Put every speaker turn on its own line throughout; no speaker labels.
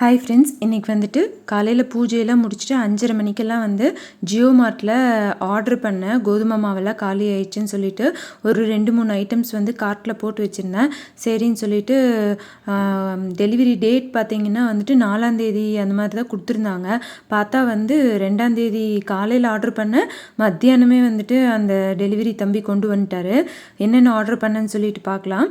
Hi friends இன்றைக்கி வந்துட்டு காலையில் பூஜையெல்லாம் முடிச்சுட்டு அஞ்சரை மணிக்கெல்லாம் வந்து ஜியோ மார்ட்டில் ஆர்டர் பண்ணேன் கோதுமை மாவெல்லாம் காலி ஆயிடுச்சுன்னு சொல்லிட்டு ஒரு ரெண்டு மூணு ஐட்டம்ஸ் வந்து கார்ட்டில் போட்டு வச்சுருந்தேன். சரின்னு சொல்லிட்டு டெலிவரி டேட் பார்த்தீங்கன்னா வந்துட்டு நாலாந்தேதி அந்த மாதிரி தான் கொடுத்துருந்தாங்க. பார்த்தா வந்து ரெண்டாந்தேதி காலையில் ஆர்டர் பண்ணேன் மத்தியானமே வந்துட்டு அந்த டெலிவரி தம்பி கொண்டு வந்துட்டார். என்னென்ன ஆர்டர் பண்ணேன்னு சொல்லிட்டு பார்க்கலாம்.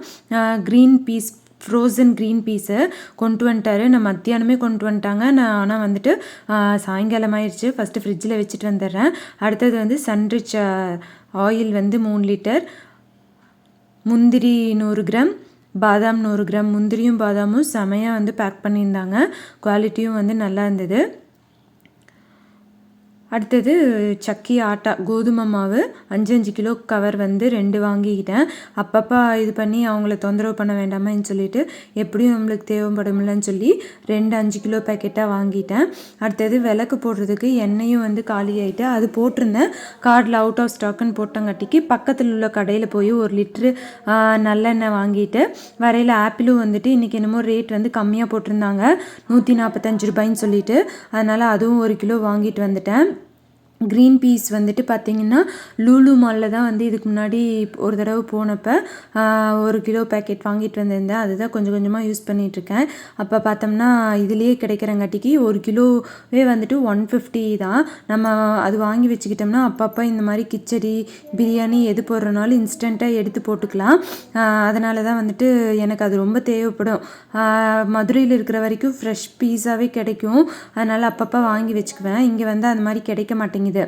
க்ரீன் பீஸ் ஃப்ரோசன் க்ரீன் பீஸை கொண்டு வந்துட்டாரு. நான் மத்தியானமே கொண்டு வந்துட்டாங்க. நான் ஆனால் வந்துட்டு சாயங்காலம் ஆயிடுச்சு. ஃபஸ்ட்டு ஃப்ரிட்ஜில் வச்சுட்டு வந்துடுறேன். அடுத்தது வந்து சன்ரிச் ஆயில் வந்து மூணு லிட்டர் முந்திரி நூறு கிராம் பாதாம் நூறு கிராம். முந்திரியும் பாதாமும் செமையாக வந்து பேக் பண்ணியிருந்தாங்க. குவாலிட்டியும் வந்து நல்லா இருந்தது. அடுத்தது சக்கி ஆட்டா கோதுமை மாவு அஞ்சு அஞ்சு கிலோ கவர் வந்து ரெண்டு வாங்கிக்கிட்டேன். அப்பப்போ இது பண்ணி அவங்கள தொந்தரவு பண்ண வேண்டாமேன்னு சொல்லிட்டு எப்படியும் நம்மளுக்கு தேவைப்படும்லன்னு சொல்லி ரெண்டு அஞ்சு கிலோ பேக்கெட்டாக வாங்கிட்டேன். அடுத்தது விளக்கு போடுறதுக்கு எண்ணெயும் வந்து காலி ஆகிட்டு அது போட்டிருந்தேன். கார்டில் அவுட் ஆஃப் ஸ்டாக்குன்னு போட்டங்காட்டிக்கு பக்கத்தில் உள்ள கடையில் போய் ஒரு லிட்ரு நல்லெண்ணெய் வாங்கிட்டு வரையில் ஆப்பிளும் வந்துட்டு இன்றைக்கி என்னமோ ரேட் வந்து கம்மியாக போட்டிருந்தாங்க. நூற்றி நாற்பத்தஞ்சு ரூபாய்ன்னு சொல்லிட்டு. அதனால் அதுவும் ஒரு கிலோ வாங்கிட்டு வந்துட்டேன். க்ரீன் பீஸ் வந்துட்டு பார்த்திங்கன்னா லூலு மாலில் தான் வந்து இதுக்கு முன்னாடி ஒரு தடவை போனப்போ ஒரு கிலோ பேக்கெட் வாங்கிட்டு வந்திருந்தேன். அதுதான் கொஞ்சம் கொஞ்சமாக யூஸ் பண்ணிகிட்ருக்கேன் அப்போ பார்த்தோம்னா இதுலேயே கிடைக்கிறங்காட்டிக்கு ஒரு கிலோவே வந்துட்டு ஒன் ஃபிஃப்டி தான். நம்ம அது வாங்கி வச்சுக்கிட்டோம்னா அப்பப்போ இந்த மாதிரி கிச்சடி பிரியாணி எது போடுறனாலும் இன்ஸ்டண்ட்டாக எடுத்து போட்டுக்கலாம். அதனால தான் வந்துட்டு எனக்கு அது ரொம்ப தேவைப்படும். மதுரையில் இருக்கிற வரைக்கும் ஃப்ரெஷ் பீஸாகவே கிடைக்கும். அதனால் அப்பப்போ வாங்கி வச்சுக்குவேன். இங்கே வந்து அந்த மாதிரி கிடைக்க மாட்டேங்குது. இது.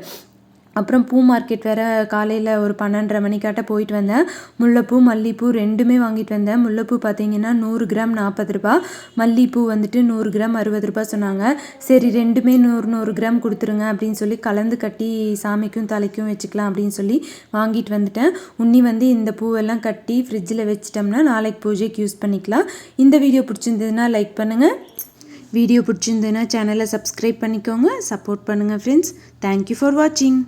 அப்புறம் பூ மார்க்கெட் வேறு காலையில் ஒரு பன்னெண்டரை மணிக்காட்ட போயிட்டு வந்தேன். முல்லைப்பூ மல்லிப்பூ ரெண்டுமே வாங்கிட்டு வந்தேன். முல்லைப்பூ பார்த்தீங்கன்னா நூறு கிராம் நாற்பது ரூபா. மல்லிப்பூ வந்துட்டு நூறு கிராம் அறுபது ரூபா சொன்னாங்க. சரி ரெண்டுமே நூறு நூறு கிராம் கொடுத்துருங்க அப்படின்னு சொல்லி கலந்து கட்டி சாமிக்கும் தலைக்கும் வச்சுக்கலாம் அப்படின்னு சொல்லி வாங்கிட்டு வந்துட்டேன். உன்னி வந்து இந்த பூவெல்லாம் கட்டி ஃப்ரிட்ஜில் வச்சிட்டோம்னா நாளைக்கு பூஜைக்கு யூஸ் பண்ணிக்கலாம். இந்த வீடியோ பிடிச்சிருந்ததுன்னா லைக் பண்ணுங்கள் வீடியோ பிடிச்சிருந்ததுன்னா சேனலை சப்ஸ்கிரைப் பண்ணிக்கோங்க. சப்போர்ட் பண்ணுங்கள் ஃப்ரெண்ட்ஸ் தேங்க்யூ ஃபார் வாட்சிங்